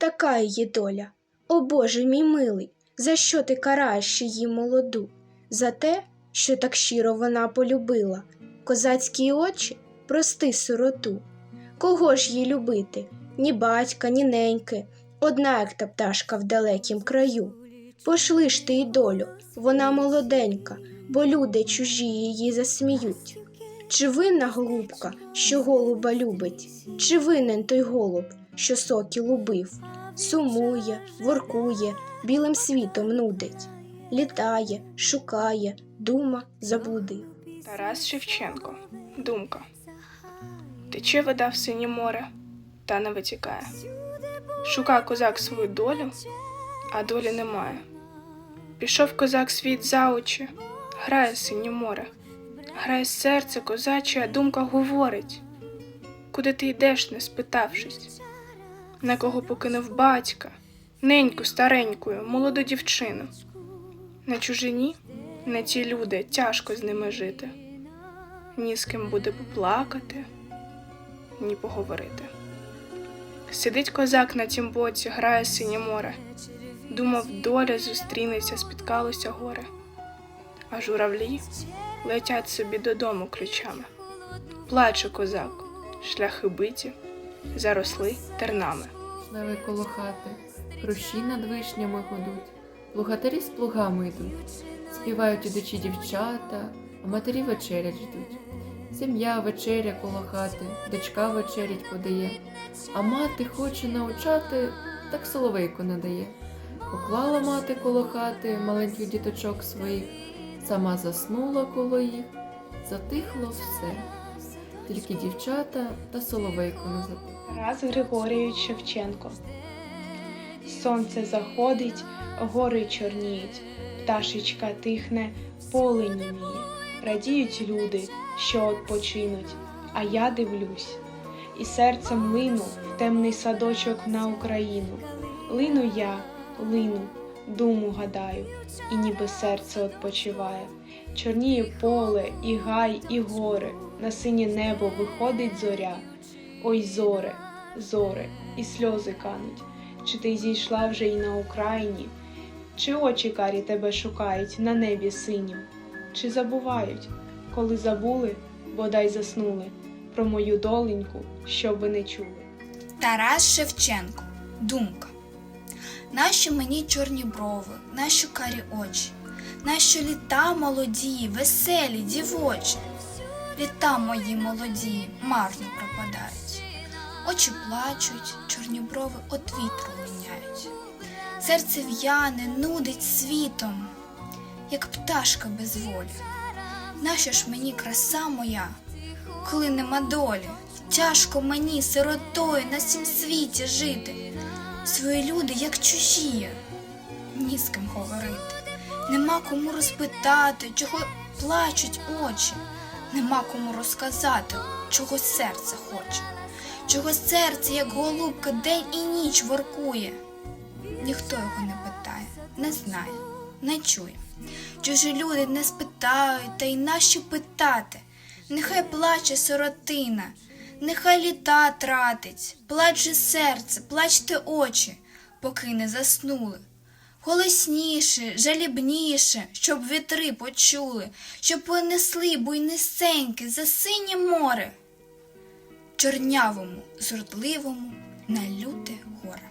така її доля. О Боже мій милий, за що ти караєш її молоду? За те, що так щиро вона полюбила. Козацькі очі, прости сироту. Кого ж їй любити? Ні батька, ні неньки, одна як та пташка в далекім краю. Пошли ж ти й долю, вона молоденька, бо люди чужі її засміють. Чи винна голубка, що голуба любить, чи винен той голуб, що сокіл убив, сумує, воркує, білим світом нудить, літає, шукає, дума заблудив. Тарас Шевченко. Думка. Тече вода в синє море, та не витікає. Шукає козак свою долю, а долі немає. Пішов козак світ за очі, грає синє море, грає серце козаче, а думка говорить. Куди ти йдеш, не спитавшись? На кого покинув батька, неньку старенькою, молоду дівчину. На чужині не ті люди, тяжко з ними жити. Ні з ким буде поплакати, ні поговорити. Сидить козак на тім боці, грає синє море. Думав, доля зустрінеться, спіткалося горе. А журавлі летять собі додому ключами. Плаче козак, шляхи биті, заросли тернами. Шневи коло хати, хрущі над вишнями гудуть, плугатарі з плугами йдуть, співають ідучі дівчата, а матері вечерять ждуть. Сім'я вечеря коло хати, дочка вечерять подає, а мати хоче научати, так соловейку надає. Поклала мати коло хати маленьких діточок своїх, сама заснула коло їх, затихло все. Тільки дівчата та соловейко не затихло. Тарас Григорійович Шевченко. Сонце заходить, гори чорніють, пташечка тихне, поле німіє. Радіють люди, що odpoчинуть, а я дивлюсь, і серцем лину в темний садочок на Україну. Лину я, лину, думу гадаю, і ніби серце odpoчиває. Чорніє поле, і гай, і гори, на синє небо виходить зоря. Ой, зоре, зоре, і сльози кануть. Чи ти зійшла вже й на Україні? Чи очі карі тебе шукають на небі синім? Чи забувають, коли забули, бодай заснули, про мою доленьку, щоби не чули? Тарас Шевченко. Думка. Нащо мені чорні брови, нащо карі очі, нащо літа молоді, веселі, дівочі? Літа мої молоді марно пропадають. Очі плачуть, чорні брови от вітру міняють. Серце в'яне, нудить світом, як пташка без волі. Нащо ж мені краса моя, коли нема долі? Тяжко мені, сиротою, на сім світі жити. Свої люди, як чужі, ні з ким говорити. Нема кому розпитати, чого плачуть очі, нема кому розказати, чого серце хоче, чого серце, як голубка, день і ніч воркує. Ніхто його не питає, не знає, не чує. Чужі люди не спитають, та й нащо питати? Нехай плаче сиротина, нехай літа тратить, плаче серце, плачте очі, поки не заснули. Голосніше, жалібніше, щоб вітри почули, щоб понесли буйнисеньки за синє море, чорнявому, зрудливому на люте горе.